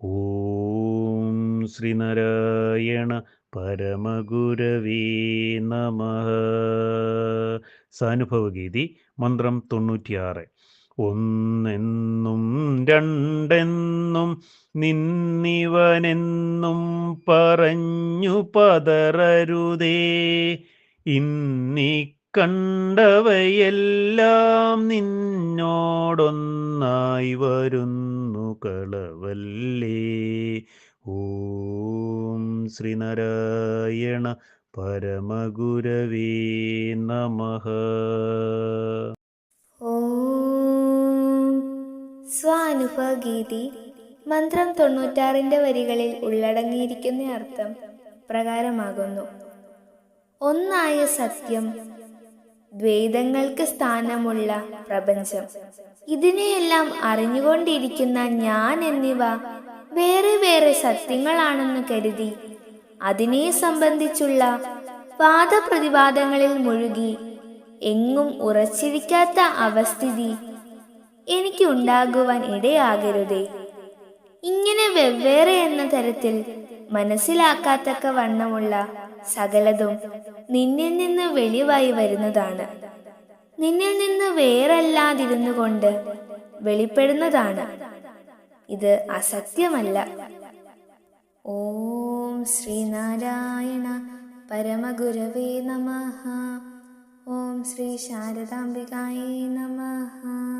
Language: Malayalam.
ഓം ശ്രീനാരായണ പരമഗുരവീ നമ സാനുഭവഗീതി മന്ത്രം തൊണ്ണൂറ്റിയാറ്. ഒന്നെന്നും രണ്ടെന്നും നിന്നിവനെന്നും പറഞ്ഞു പതറരുതേ. ഇന്നി കണ്ടവയെല്ലാം നിന്നോടൊന്നായി വരുന്നു. കളവല്ലേ ഓം ശ്രീനാരായണ പരമഗുരവേ നമ. സ്വാനുഭഗീതി മന്ത്രം തൊണ്ണൂറ്റാറിന്റെ വരികളിൽ ഉള്ളടങ്ങിയിരിക്കുന്ന അർത്ഥം പ്രകാരമാകുന്നു. ഒന്നായ സത്യം ദ്വൈതങ്ങൾക്ക് സ്ഥാനമുള്ള പ്രപഞ്ചം. ഇതിനെയെല്ലാം അറിഞ്ഞുകൊണ്ടിരിക്കുന്ന ഞാൻ എന്നിവ വേറെ വേറെ സത്യങ്ങളാണെന്ന് കരുതി അതിനെ സംബന്ധിച്ചുള്ള വാദപ്രതിവാദങ്ങളിൽ മുഴുകി എങ്ങും ഉറച്ചിരിക്കാത്ത അവസ്ഥിതി എനിക്ക് ഉണ്ടാകുവാൻ ഇടയാകരുതേ. ഇങ്ങനെ വെവ്വേറെ എന്ന തരത്തിൽ മനസ്സിലാക്കാത്തക്ക വണ്ണമുള്ള സകലതും നിന്നിൽ നിന്ന് വെളിവായി വരുന്നതാണ്. നിന്നിൽ നിന്ന് വേറല്ലാതിരുന്നു കൊണ്ട് വെളിപ്പെടുന്നതാണ്. ഇത് അസത്യമല്ല. ഓം ശ്രീനാരായണ പരമഗുരവേ നമ. ഓം ശ്രീ ശാരദാംബികായേ നമഃ.